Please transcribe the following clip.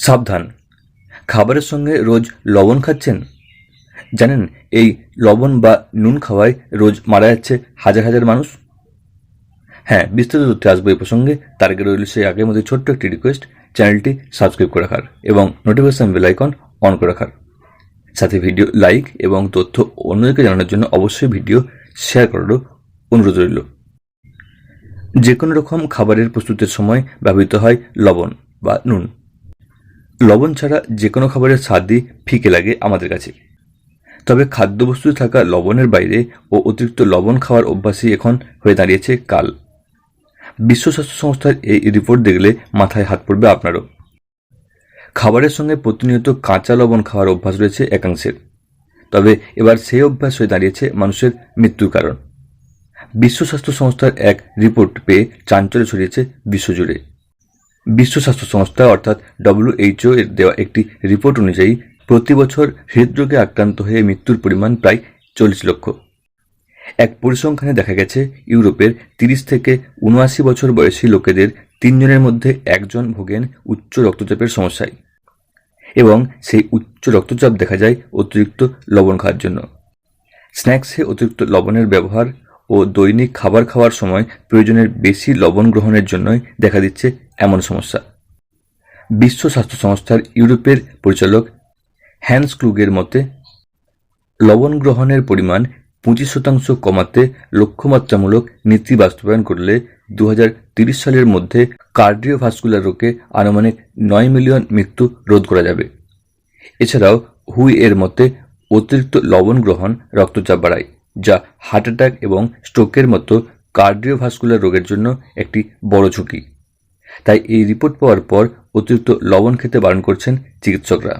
সাবধান। খাবারের সঙ্গে রোজ লবণ খাচ্ছেন? জানেন, এই লবণ বা নুন খাওয়ায় রোজ মারা যাচ্ছে হাজার হাজার মানুষ? হ্যাঁ বিস্তারিত তথ্যে আসব এই প্রসঙ্গে। তার আগে রইল সেই আগের মধ্যে ছোট্ট একটি রিকোয়েস্ট চ্যানেলটি সাবস্ক্রাইব করে রাখার এবং নোটিফিকেশন বেল আইকন অন করে রাখার। সাথে ভিডিও লাইক এবং তথ্য অন্যদেরকে জানানোর জন্য অবশ্যই ভিডিও শেয়ার করারও অনুরোধ রইল। যে কোনো রকম খাবারের প্রস্তুতের সময় ব্যবহৃত হয় লবণ বা নুন। লবণ ছাড়া যে কোনো খাবারের স্বাদই ফিকে লাগে আমাদের কাছে। তবে খাদ্যবস্তুতে থাকা লবণের বাইরে ও অতিরিক্ত লবণ খাওয়ার অভ্যাসই এখন হয়ে দাঁড়িয়েছে কাল। বিশ্ব স্বাস্থ্য সংস্থার এই রিপোর্ট দেখলে মাথায় হাত পড়বে আপনারও। খাবারের সঙ্গে প্রতিনিয়ত কাঁচা লবণ খাওয়ার অভ্যাস রয়েছে একাংশের। তবে এবার সেই অভ্যাস হয়ে দাঁড়িয়েছে মানুষের মৃত্যুর কারণ। বিশ্ব স্বাস্থ্য সংস্থার এক রিপোর্ট পেয়ে চাঞ্চল্য ছড়িয়েছে বিশ্বজুড়ে। বিশ্ব স্বাস্থ্য সংস্থা, অর্থাৎ ডব্লিউএইচও এর দেওয়া একটি রিপোর্ট অনুযায়ী প্রতি বছর হৃদরোগে আক্রান্ত হয়ে মৃত্যুর পরিমাণ প্রায় চল্লিশ লক্ষ। এক পরিসংখ্যানে দেখা গেছে, ইউরোপের তিরিশ থেকে উনআশি বছর বয়সী লোকেদের তিনজনের মধ্যে একজন ভোগেন উচ্চ রক্তচাপের সমস্যায়। এবং সেই উচ্চ রক্তচাপ দেখা যায় অতিরিক্ত লবণ খাওয়ার জন্য। স্ন্যাক্সে অতিরিক্ত লবণের ব্যবহার ও দৈনিক খাবার খাওয়ার সময় প্রয়োজনের বেশি লবণ গ্রহণের জন্যই দেখা দিচ্ছে সমস্যা। বিশ্ব স্বাস্থ্য সংস্থার ইউরোপের পরিচালক হ্যান্স ক্লুগের মতে, লবণ গ্রহণের পরিমাণ পঁচিশ শতাংশ কমাতে লক্ষ্যমাত্রামূলক নীতি বাস্তবায়ন করলে দু সালের মধ্যে কার্ডিওভাস্কুলার রোগে আনুমানিক নয় মিলিয়ন মৃত্যু রোধ করা যাবে। এছাড়াও হুই এর মতে, অতিরিক্ত লবণ গ্রহণ রক্তচাপ বাড়ায়, যা হার্ট অ্যাটাক এবং স্ট্রোকের মতো কার্ডিওভাস্কুলার রোগের জন্য একটি বড় ঝুঁকি। তাই এই রিপোর্ট পাওয়ার পর অতিরিক্ত লবণ খেতে বারণ করছেন চিকিৎসকরা।